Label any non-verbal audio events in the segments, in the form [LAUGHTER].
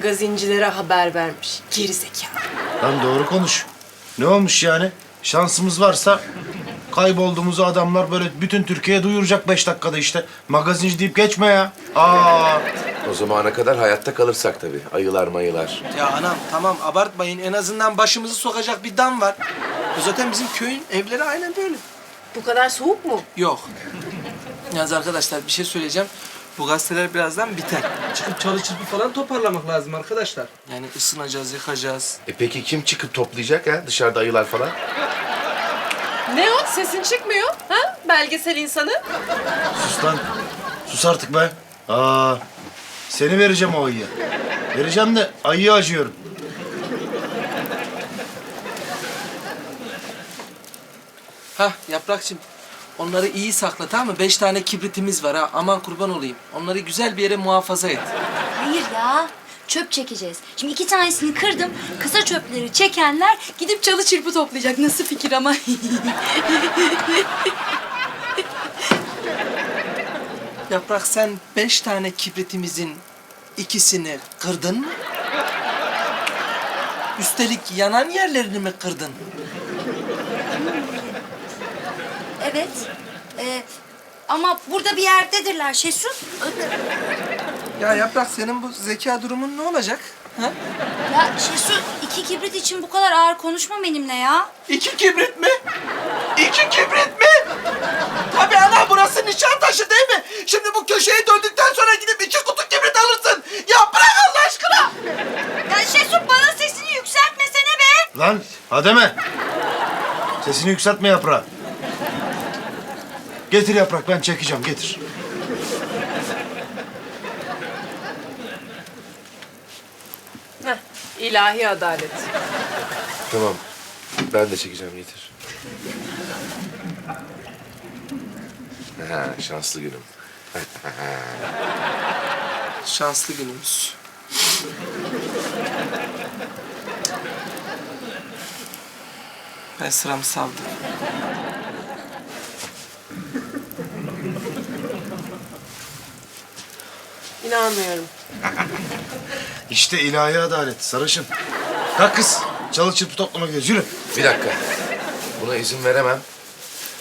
magazincilere haber vermiş. Geri zekalı. Lan doğru konuş. Ne olmuş yani? Şansımız varsa kaybolduğumuzu adamlar böyle bütün Türkiye'ye duyuracak beş dakikada işte. Magazinci deyip geçme ya. Aa, O zamana kadar hayatta kalırsak tabii. Ayılar mayılar. Ya anam tamam abartmayın. En azından başımızı sokacak bir dam var. Bu zaten bizim köyün evleri aynen böyle. Bu kadar soğuk mu? Yok. Yalnız arkadaşlar bir şey söyleyeceğim. Bu gazeteler birazdan biter. Çıkıp çalı çırpı falan toparlamak lazım arkadaşlar. Yani ısınacağız, yıkacağız. E peki kim çıkıp toplayacak ha? Dışarıda ayılar falan. Ne o? Sesin çıkmıyor. Ha? Belgesel insanı. sus lan. Sus artık be. Aa, seni vereceğim o ayıya. Vereceğim de ayıya acıyorum. Hah Yaprakçım. Onları iyi sakla tamam mı? Beş tane kibritimiz var ha. Aman kurban olayım. Onları güzel bir yere muhafaza et. Hayır ya. Çöp çekeceğiz. Şimdi iki tanesini kırdım. Kısa çöpleri çekenler gidip çalı çırpı toplayacak. Nasıl fikir ama? [LAUGHS] Yaprak sen beş tane kibritimizin ikisini kırdın mı? Üstelik yanan yerlerini mi kırdın? Evet. Ee, ama burada bir yerdedirler Şesu. Ya Yaprak senin bu zeka durumun ne olacak? Ha? Ya Şesu iki kibrit için bu kadar ağır konuşma benimle ya. İki kibrit mi? İki kibrit mi? Tabii ana burası Nişantaşı değil mi? Şimdi bu köşeye döndükten sonra gidip iki kutu kibrit alırsın. Ya bırak Allah aşkına. Ya Şesu bana sesini yükseltmesene be. Lan Hademe. Sesini yükseltme yaprağı. Getir yaprak ben çekeceğim getir. Heh, ilahi adalet. Tamam. Ben de çekeceğim getir. Ha, şanslı günüm. [LAUGHS] Şanslı günümüz. Ben sıramı savdım. İnanmıyorum. İşte ilahi adalet sarışın. Kalk kız. Çalı çırpı toplama gidiyoruz yürü. Bir dakika. Buna izin veremem.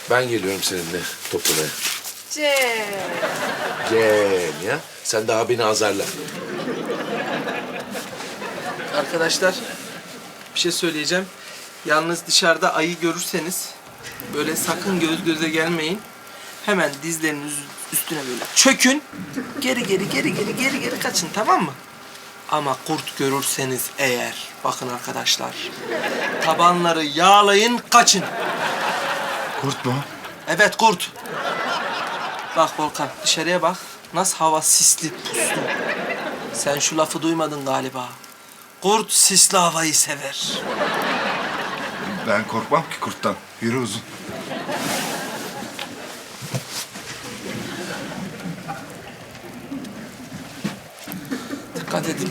Ben geliyorum seninle toplamaya. Cem. Gel ya. Sen daha beni azarla. Arkadaşlar bir şey söyleyeceğim. Yalnız dışarıda ayı görürseniz böyle sakın göz göze gelmeyin. Hemen dizlerinin üz- üstüne böyle çökün. Geri geri geri geri geri geri kaçın tamam mı? Ama kurt görürseniz eğer bakın arkadaşlar tabanları yağlayın kaçın. Kurt mu? Evet kurt. Bak Volkan dışarıya bak. Nasıl hava sisli puslu. Sen şu lafı duymadın galiba. Kurt sisli havayı sever. Ben korkmam ki kurttan. Yürü uzun. Dikkat edin.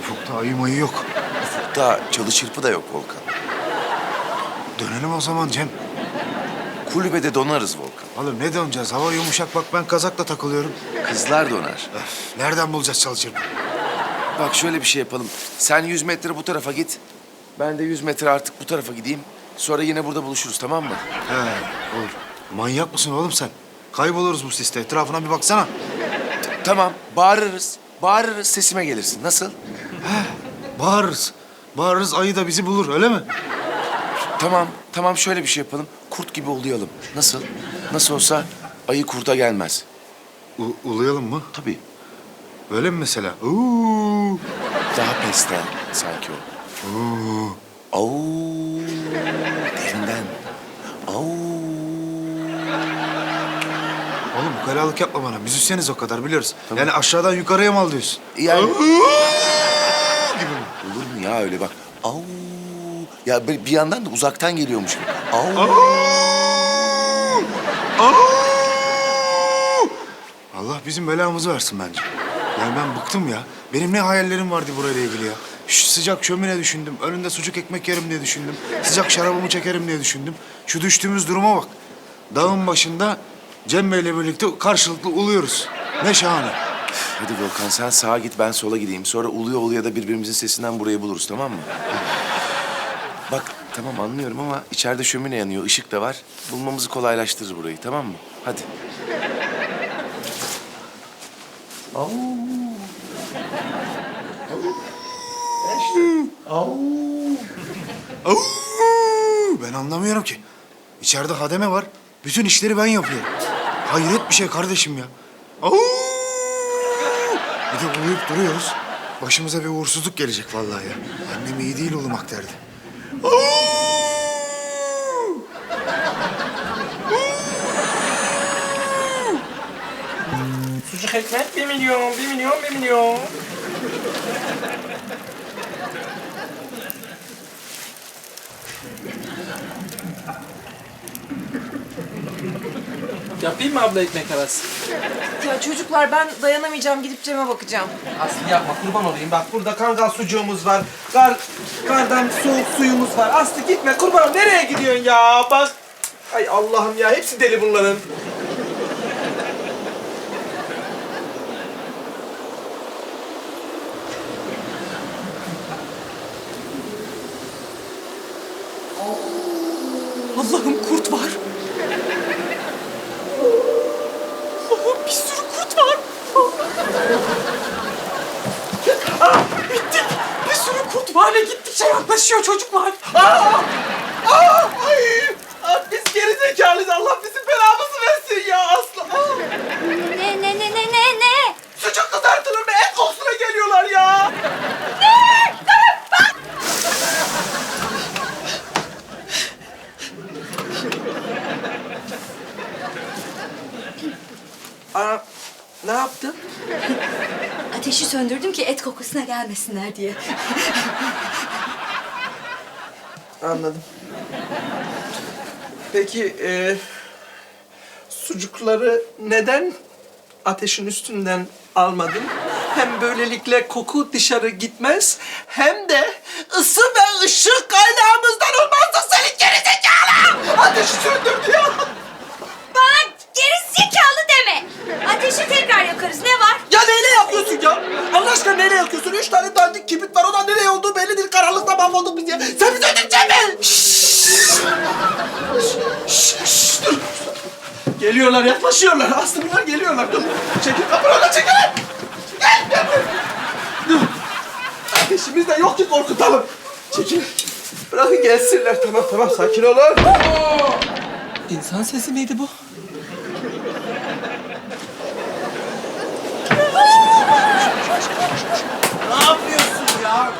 Ufukta ayı mayı yok. Ufukta çalı çırpı da yok Volkan. Dönelim o zaman Cem. Kulübede donarız Volkan. Oğlum ne döneceğiz? Hava yumuşak bak ben kazakla takılıyorum. Kızlar donar. Öf, nereden bulacağız çalı çırpı? Bak şöyle bir şey yapalım. Sen 100 metre bu tarafa git. Ben de 100 metre artık bu tarafa gideyim. Sonra yine burada buluşuruz tamam mı? He olur. Manyak mısın oğlum sen? Kayboluruz bu siste. Etrafına bir baksana. Tamam bağırırız. Bağırırız sesime gelirsin. Nasıl? Bağırırız. Bağırırız ayı da bizi bulur öyle mi? Tamam tamam şöyle bir şey yapalım. Kurt gibi uluyalım. Nasıl? Nasıl olsa ayı kurda gelmez. U- uluyalım mı? Tabii. Böyle mi mesela? Uuu. Daha pesten sanki o. Uuu. Au derinden. Au. Oğlum ukalalık yapma bana. Müzisyeniz o kadar biliyoruz. Yani aşağıdan yukarıya mal diyorsun. Yani gibi mi? Olur mu ya öyle bak. Au. Ya bir bir yandan da uzaktan geliyormuş gibi. Au. Allah bizim belamızı versin bence. Yani ben bıktım ya. Benim ne hayallerim vardı burayla ilgili ya. Şu sıcak şömine düşündüm. Önünde sucuk ekmek yerim diye düşündüm. Sıcak şarabımı çekerim diye düşündüm. Şu düştüğümüz duruma bak. Dağın başında Cem Bey'le birlikte karşılıklı uluyoruz. Ne şahane. Hadi Volkan sen sağa git ben sola gideyim. Sonra uluyor uluyor da birbirimizin sesinden burayı buluruz tamam mı? Bak tamam anlıyorum ama içeride şömine yanıyor, ışık da var. Bulmamızı kolaylaştırır burayı tamam mı? Hadi. Au! Ben anlamıyorum ki. İçeride hademe var. Bütün işleri ben yapıyorum. Hayret bir şey kardeşim ya. Au! Bir de uyuyup duruyoruz. Başımıza bir uğursuzluk gelecek vallahi ya. Annem iyi değil ulumak derdi. Au! Sucuk ekmek bir milyon, bir milyon, bir milyon. Yapayım mı abla ekmek arası? Ya çocuklar ben dayanamayacağım gidip Cem'e bakacağım. Aslı yapma kurban olayım. Bak burada kangal sucuğumuz var. Kar, kardan soğuk suyumuz var. Aslı gitme kurban nereye gidiyorsun ya? Bak. Ay Allah'ım ya hepsi deli bunların. Allah'ım kurt var. Allah'ım bir sürü kurt var. Ah, bittik. Bir ve gittikçe yaklaşıyor çocuklar. Aa! Aa! Ay! Aa, biz gerizekalıyız. Allah bizim belamızı versin ya Aslı. Aa! Ne ne ne ne ne ne? Sucuk kızartılır mı? Et kokusuna geliyorlar ya. Aa, ne yaptın? Ateşi söndürdüm ki et kokusuna gelmesinler diye. Anladım. Peki e, sucukları neden ateşin üstünden almadın? Hem böylelikle koku dışarı gitmez hem de ısı ve ışık kaynağımızdan olmazsa senin gerizekalı! Ateşi söndürdü ya! Bana geri zekalı deme. Ateşi tekrar yakarız. Ne var? Ya neyle yakıyorsun ya? Allah aşkına neyle yakıyorsun? Üç tane dandik kibrit var. Ondan nereye olduğu belli değil. Karanlıkta mahvolduk biz ya. Sen bizi öldüreceksin mi? Şşş, dur. Geliyorlar, yaklaşıyorlar. Aslı bunlar geliyorlar. Dur. Çekil öyle çekil. Gel, gel. buraya. Dur. Ateşimiz de yok ki korkutalım. Çekil. Bırakın gelsinler. Tamam, tamam. Sakin olun. İnsan sesi miydi bu? Ne yapıyorsun ya?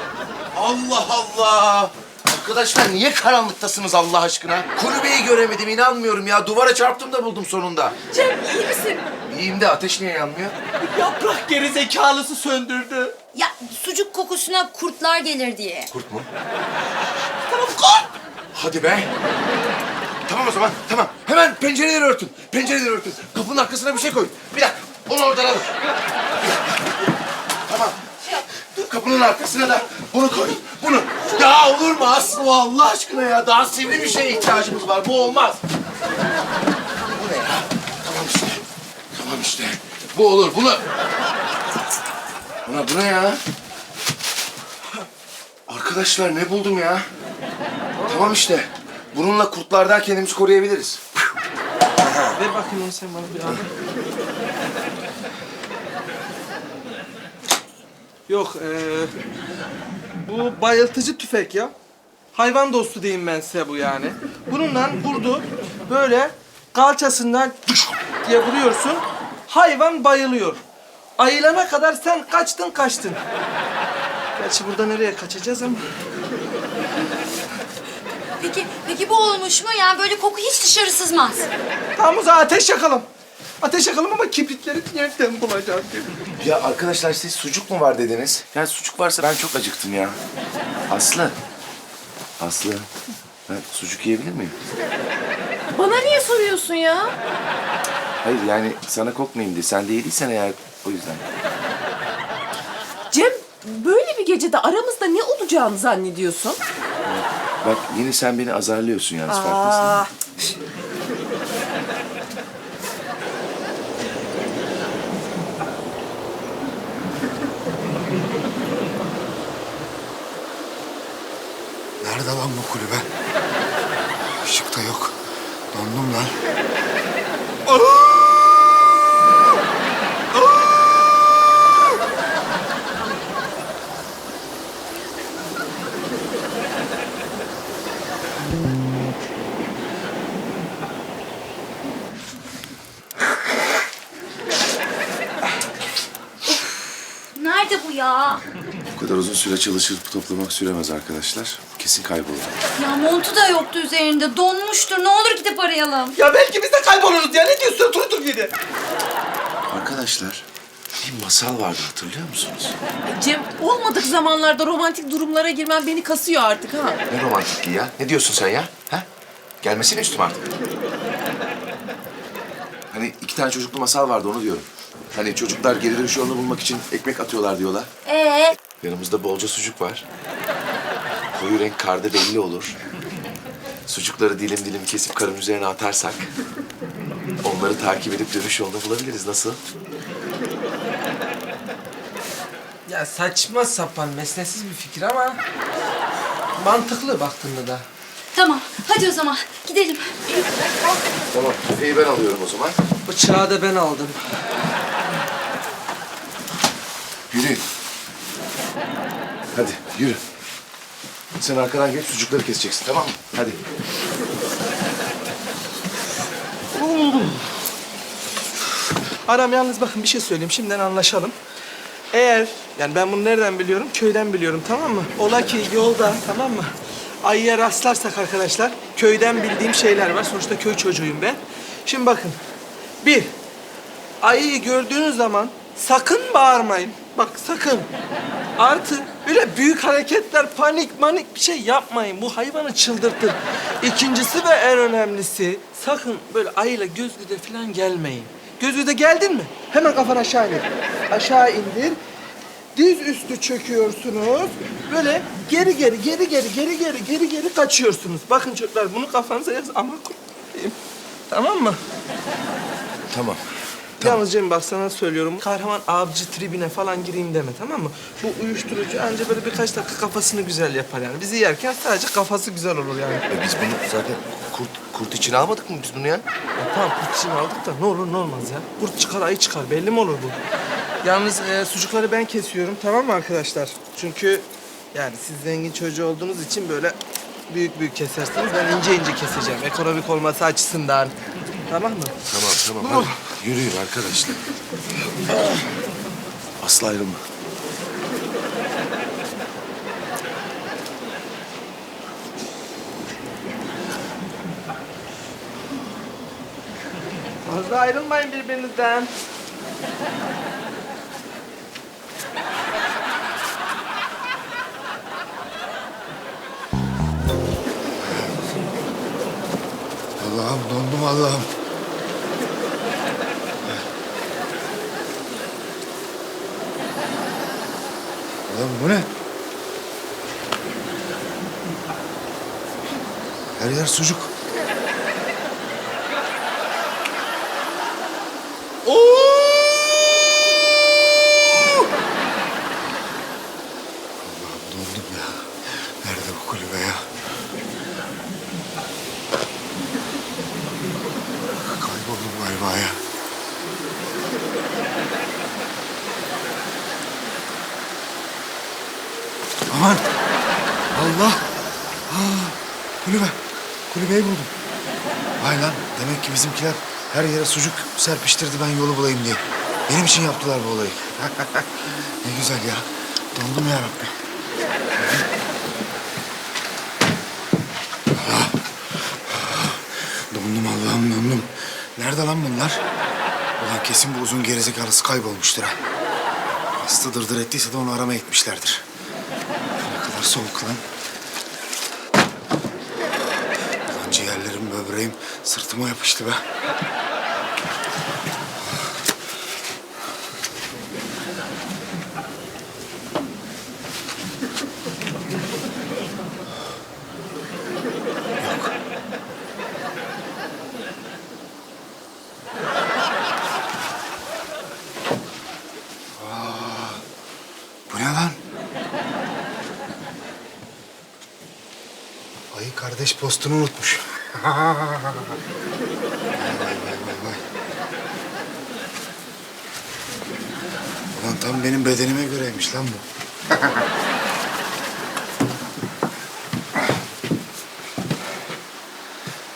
Allah Allah! Arkadaşlar niye karanlıktasınız Allah aşkına? Kulübeyi göremedim inanmıyorum ya. Duvara çarptım da buldum sonunda. Cem iyi misin? İyiyim de ateş niye yanmıyor? Yaprak gerizekalısı söndürdü. Ya sucuk kokusuna kurtlar gelir diye. Kurt mu? Tamam kurt! Hadi be! Tamam o zaman tamam. Hemen pencereleri örtün. Pencereleri örtün. Kapının arkasına bir şey koyun. Bir dakika. Onu oradan alın. Bir dakika. Kapının arkasına da bunu koyun. Bunu. Ya olur mu Aslı Allah aşkına ya? Daha sivri bir şeye ihtiyacımız var. Bu olmaz. Bu ne ya? Tamam işte. Tamam işte. Bu olur. Bunu... Buna bu ne ya? Arkadaşlar ne buldum ya? Tamam işte. Bununla kurtlardan kendimizi koruyabiliriz. Ver bakayım sen bana bir. Yok, eee bu bayıltıcı tüfek ya. Hayvan dostu diyeyim ben size bu yani. Bununla vurdu, böyle kalçasından diye vuruyorsun. Hayvan bayılıyor. Ayılana kadar sen kaçtın kaçtın. Gerçi burada nereye kaçacağız ama. Peki, peki bu olmuş mu? Yani böyle koku hiç dışarı sızmaz. Tamam o zaman ateş yakalım. Ateş yakalım ama kibritleri nereden bulacağız? Ya arkadaşlar siz sucuk mu var dediniz? Yani sucuk varsa ben çok acıktım ya. Aslı. Aslı. Ben sucuk yiyebilir miyim? Bana niye soruyorsun ya? Hayır yani sana kokmayayım diye. Sen de yediysen eğer o yüzden. Cem böyle bir gecede aramızda ne olacağını zannediyorsun? Bak yine sen beni azarlıyorsun yalnız farkındasın. Aa, Nerede lan bu kulübe? Işık da yok. Dondum lan. Nerede bu ya? Bu kadar uzun süre çalışıp toplamak süremez arkadaşlar. Kesin kaybolur. Ya montu da yoktu üzerinde. Donmuştur. Ne olur gidip arayalım. Ya belki biz de kayboluruz ya. Ne diyorsun? Dur dur gidi. Arkadaşlar bir masal vardı hatırlıyor musunuz? Cem olmadık zamanlarda romantik durumlara girmen beni kasıyor artık ha. Ne romantikliği ya? Ne diyorsun sen ya? Ha? Gelmesine üstüme artık. Hani iki tane çocuklu masal vardı onu diyorum. Hani çocuklar geri dönüş yolunu bulmak için ekmek atıyorlar diyorlar. Ee, Yanımızda bolca sucuk var. Koyu renk karda belli olur. Sucukları dilim dilim kesip karın üzerine atarsak... ...onları takip edip dönüş yolunu bulabiliriz. Nasıl? Ya saçma sapan mesnetsiz bir fikir ama mantıklı baktığında da. tamam. Hadi o zaman gidelim. Tamam. Tüfeği ben alıyorum o zaman. Bıçağı da ben aldım. Yürü. Hadi yürü. Sen arkadan geç sucukları keseceksin tamam mı? Hadi. Aram yalnız bakın bir şey söyleyeyim. Şimdiden anlaşalım. Eğer, yani ben bunu nereden biliyorum? Köyden biliyorum tamam mı? Ola ki yolda tamam mı? Ayıya rastlarsak arkadaşlar köyden bildiğim şeyler var. Sonuçta köy çocuğuyum ben. Şimdi bakın. Bir, ayıyı gördüğünüz zaman sakın bağırmayın. Bak sakın. Artı böyle büyük hareketler, panik manik bir şey yapmayın. Bu hayvanı çıldırtır. İkincisi ve en önemlisi sakın böyle ayıyla göz göze falan gelmeyin. Göz göze geldin mi? Hemen kafanı aşağı indir. Aşağı indir. Diz üstü çöküyorsunuz. Böyle geri geri, geri geri, geri geri, geri geri kaçıyorsunuz. Bakın çocuklar bunu kafanıza yaz ama kurtarayım. Tamam mı? Tamam. Yalnız Cem bak sana söylüyorum. Kahraman avcı tribine falan gireyim deme tamam mı? Bu uyuşturucu anca böyle birkaç dakika kafasını güzel yapar yani. Bizi yerken sadece kafası güzel olur yani. E biz bunu zaten kurt, kurt için almadık mı biz bunu ya? Ya tamam kurt için aldık da ne olur ne olmaz ya. Kurt çıkar ayı çıkar belli mi olur bu? Yalnız e, sucukları ben kesiyorum tamam mı arkadaşlar? Çünkü yani siz zengin çocuğu olduğunuz için böyle büyük büyük kesersiniz. Ben ince ince keseceğim ekonomik olması açısından. Tamam mı? Tamam tamam hadi. Yürüyün arkadaşlar. Asla ayrılma. Fazla ayrılmayın birbirinizden. Allah'ım dondum Allah'ım. Lan bu ne? Her yer sucuk. Allah'ım dondum ya. Nerede bu kulübe ya? Kayboldum galiba ya. Aman! Allah! Aa, kulübe. Kulübeyi buldum. Vay lan demek ki bizimkiler her yere sucuk serpiştirdi ben yolu bulayım diye. Benim için yaptılar bu olayı. [LAUGHS] ne güzel ya. Dondum ya Rabbi. Dondum Allah'ım dondum. Nerede lan bunlar? Ulan kesin bu uzun gerizekalısı kaybolmuştur ha. Hasta dırdır ettiyse de onu aramaya gitmişlerdir. Kadar soğuk lan. Ciğerlerim, böbreğim sırtıma yapıştı be. Ayı postunu unutmuş. Ulan tam benim bedenime göreymiş lan bu.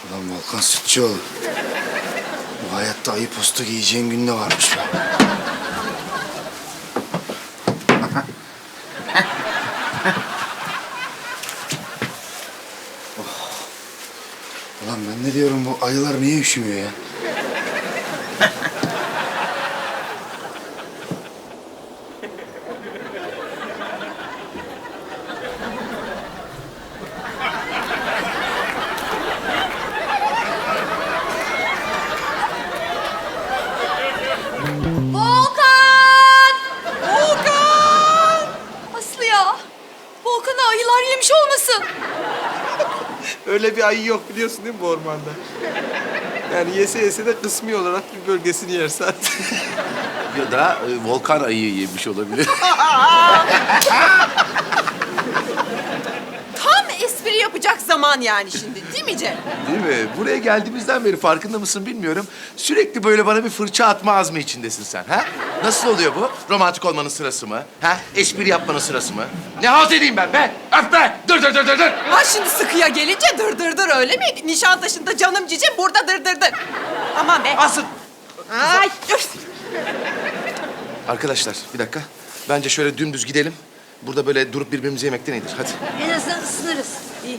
Ulan Volkan Sütçüoğlu. Bu hayatta ayı postu giyeceğin gün de varmış be. Ulan ben ne diyorum bu ayılar niye üşümüyor ya? Bir ayı yok biliyorsun değil mi bu ormanda? Yani yese yese de kısmi olarak bir bölgesini yer zaten. Ya da e, volkan ayıyı yemiş olabilir. [LAUGHS] Tam espri yapacak zaman yani şimdi değil mi Cem? Değil mi? Buraya geldiğimizden beri farkında mısın bilmiyorum. Sürekli böyle bana bir fırça atma azmi içindesin sen. Ha? Nasıl oluyor bu? Romantik olmanın sırası mı? Ha? Espri yapmanın sırası mı? Ne halt edeyim ben be? Öp be! Dur dur dur dur dur! Ha şimdi sıkıya gelince dır dır dır öyle mi? Nişantaşı'nda canım cicim burada dır dır dır. Aman be. Asıl! Ay. üf. Arkadaşlar bir dakika. Bence şöyle dümdüz gidelim. Burada böyle durup birbirimizi yemekten iyidir. Hadi. En azından ısınırız. İyi.